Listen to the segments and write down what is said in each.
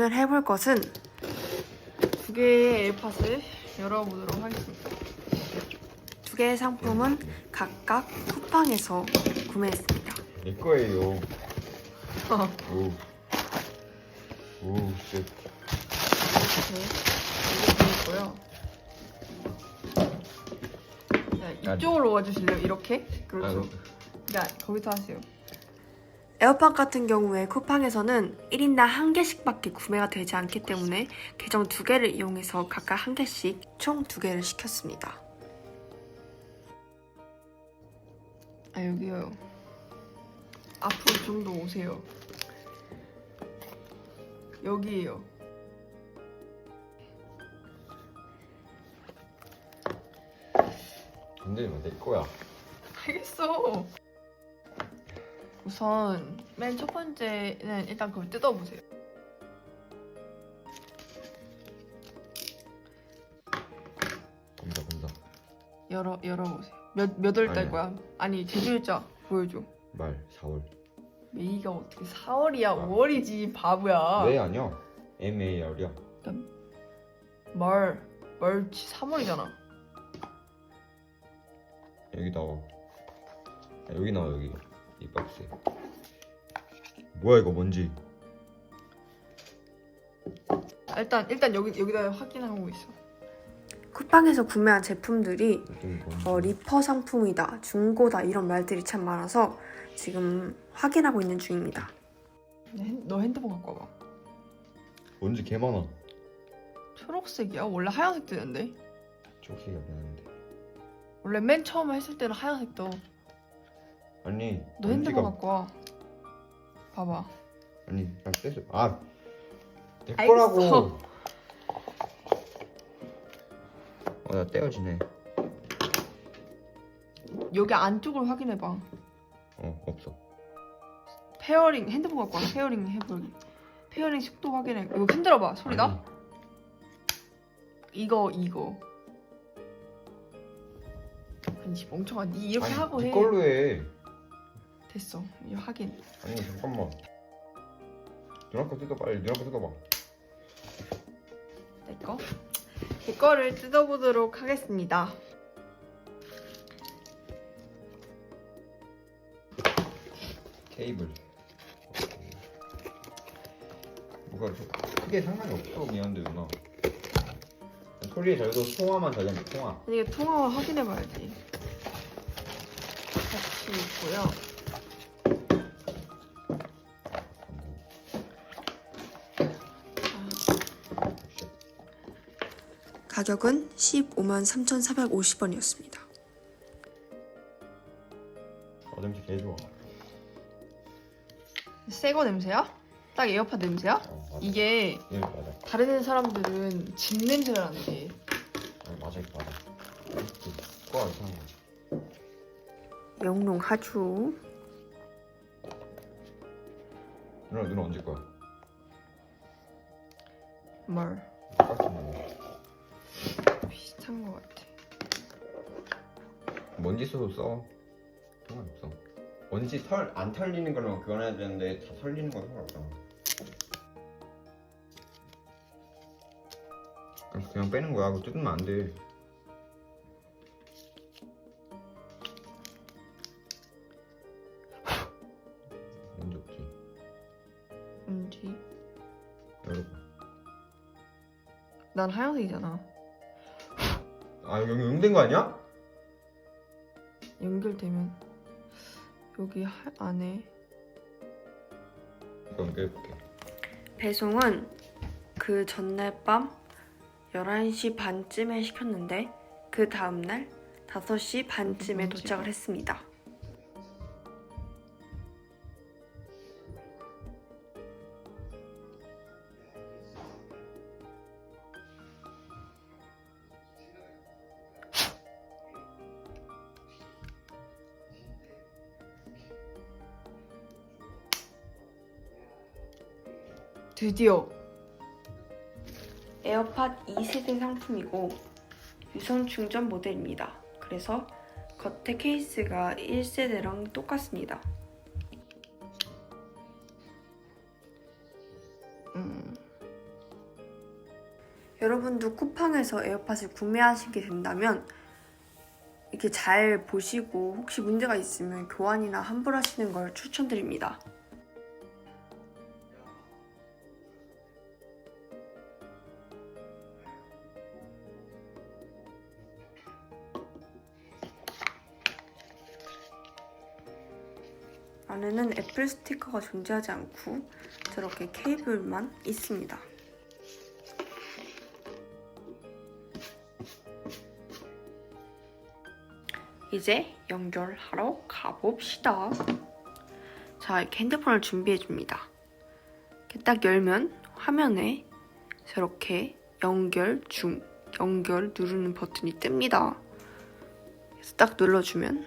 오늘 해볼 것은 두 개의 에어팟을 열어보도록 하겠습니다. 두 개의 상품은 각각 쿠팡에서 구매했습니다. 내 거예요. 오. 오, 쉣. 이렇게 있고요. 자, 이쪽으로 와주실래요? 이렇게? 그렇죠. 야, 거기서 하세요. 에어팟 같은 경우에 쿠팡에서는 1인당 한 개씩밖에 구매가 되지 않기 때문에 계정 두 개를 이용해서 각각 한 개씩 총 두 개를 시켰습니다. 아, 여기요. 앞으로 좀 더 오세요. 여기에요. 건드리면 내 거야. 알겠어. 우선 맨 첫 번째는 일단 그걸 뜯어보세요. 본다, 본다. 열어 열어보세요. 몇몇 월 달 아니야. 거야? 아니 제주일자 보여줘. 말, 4월. 메이가 어떻게 4월이야? 아. 5월이지 바보야. 왜 아니야? MAR이야. 말 말치 3월이잖아. 여기 나와. 야, 여기 나와, 여기. 이 박스에. 뭐야, 이거 뭔지. 아, 일단 일단 여기 여기다 확인하고 있어. 쿠팡에서 구매한 제품들이. 어, 리퍼 상품이다, 중고다 이런 말들이 참 많아서 지금 확인하고 있는 중입니다. 너 핸- 너 핸드폰 갖고 와봐. 뭔지 개 많아. 초록색이야? 원래 하얀색 뜨는데? 초록색이 없는데. 원래 맨 처음 했을 때는 하얀색 떠. 아니, 너 핸드폰 갖고 와. 봐봐. 아니, 나 떼서. 아! 내 알겠어. 거라고! 어, 나 떼어지네. 여기 안쪽을 확인해봐. 어, 없어. 페어링 핸드폰 갖고 와. 페어링 해보기. 페어링 속도 확인해. 이거 흔들어봐. 소리 나? 아니, 이거 이거. 아니 멍청아. 니 이렇게 아니, 하고 네 해. 걸로 해. 됐어. 이 확인. 아니, 잠깐만. 누나 거 뜯어, 빨리. 누나 거 뜯어봐. 내 거. 제 거를 뜯어보도록 하겠습니다. 케이블. 뭐가 좀 크게 상관이 없어, 미안한데, 누나. 소리에 잘도 통화만 잘 되면 통화. 이게 통화와 확인해봐야지. 같이 있고요. 가격은 15만 3,450원이었습니다. 어, 냄새 개 좋아. 새거 냄새야? 딱 에어팟 냄새야? 어, 맞아. 이게 예, 맞아. 다른 사람들은 집 나는데 어, 맞아, 이거 맞아. 그, 과 이상한 거. 영롱 하주. 누나, 누나 언제 거야? 뭘. 비슷한 것 같아. 먼지 써도 써. 상관없어. 먼지 털 안 털리는 걸로 그건 해야 되는데 다 털리는 건 상관없잖아. 그냥, 그냥 빼는 거야. 그거 뜯으면 안 돼. 먼지 없지. 뭔지 열어봐. 난 하얀색이잖아. 아 여기 응된 거 아니야? 연결되면 여기 하- 안에 이거 연결해볼게. 배송은 그 전날 밤 11시 반쯤에 시켰는데 그 다음날 5시 반쯤에 도착을 했습니다. 드디어 에어팟 2세대 상품이고 유선 충전 모델입니다. 그래서 겉에 케이스가 1세대랑 똑같습니다. 음, 여러분도 쿠팡에서 에어팟을 구매하시게 된다면 이렇게 잘 보시고 혹시 문제가 있으면 교환이나 환불하시는 걸 추천드립니다. 안에는 애플 스티커가 존재하지 않고 저렇게 케이블만 있습니다. 이제 연결하러 가봅시다. 자, 이렇게 핸드폰을 준비해 줍니다. 이렇게 딱 열면 화면에 저렇게 연결 중, 연결 누르는 버튼이 뜹니다. 그래서 딱 눌러주면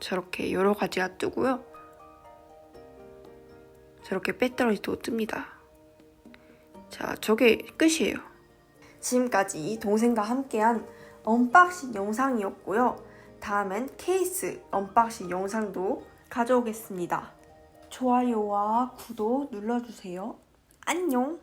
저렇게 여러 가지가 뜨고요. 저렇게 배터리도 뜹니다. 자, 저게 끝이에요. 지금까지 동생과 함께한 언박싱 영상이었고요. 다음엔 케이스 언박싱 영상도 가져오겠습니다. 좋아요와 구독 눌러주세요. 안녕!